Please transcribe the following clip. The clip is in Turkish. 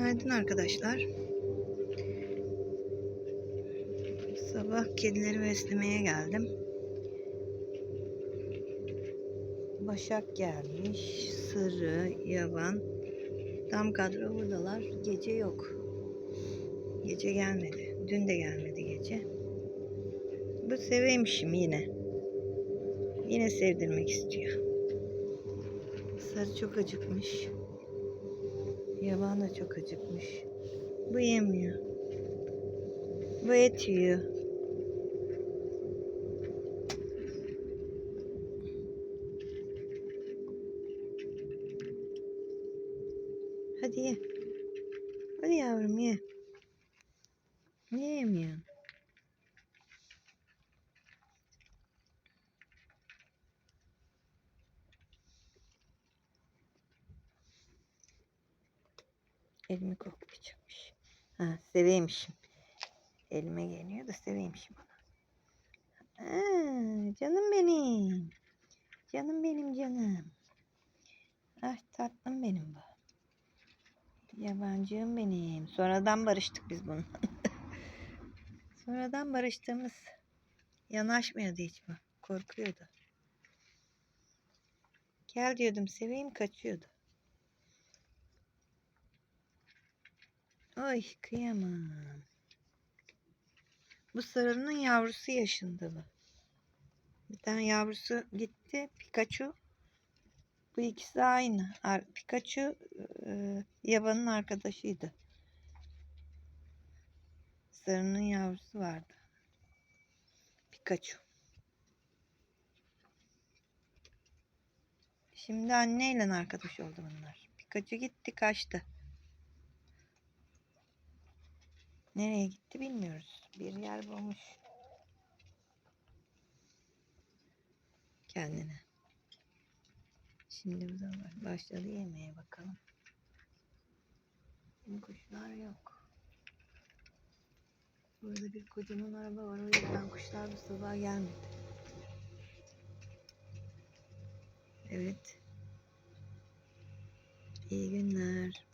Günaydın arkadaşlar. Sabah kedileri beslemeye geldim. Başak gelmiş, Sırrı, Yaban. Tam kadro buradalar. Gece yok. Gece gelmedi. Dün de gelmedi gece. Bu seveymişim yine. Yine sevdirmek istiyor. Sarı çok acıkmış. Yaban da çok acıkmış. Bu yemiyor. Bu et yiyor. Hadi ye. Hadi yavrum ye. Niye yemiyorsun? Elimi koklayacakmış. Ha, seveymişim. Elime geliyor da seveymişim onu. Aa, canım benim. Canım benim canım. Ah tatlım benim bu. Yabancığım benim. Sonradan barıştık biz bununla. Sonradan barıştığımız yanaşmıyordu hiç bu. Korkuyordu. Gel diyordum seveyim kaçıyordu. Ay kıyamam. Bu sarının yavrusu yaşında bu. Bir tane yavrusu gitti. Pikachu. Bu ikisi aynı. Pikachu e, yabanın arkadaşıydı. Sarının yavrusu vardı. Pikachu. Şimdi anneyle arkadaş oldu bunlar. Pikachu gitti kaçtı. Nereye gitti bilmiyoruz. Bir yer bulmuş. Kendine. Şimdi bu da. Başladı yemeye bakalım. Şimdi kuşlar yok. Burada bir kocaman araba var. O yüzden kuşlar bu sabah gelmedi. Evet. İyi günler.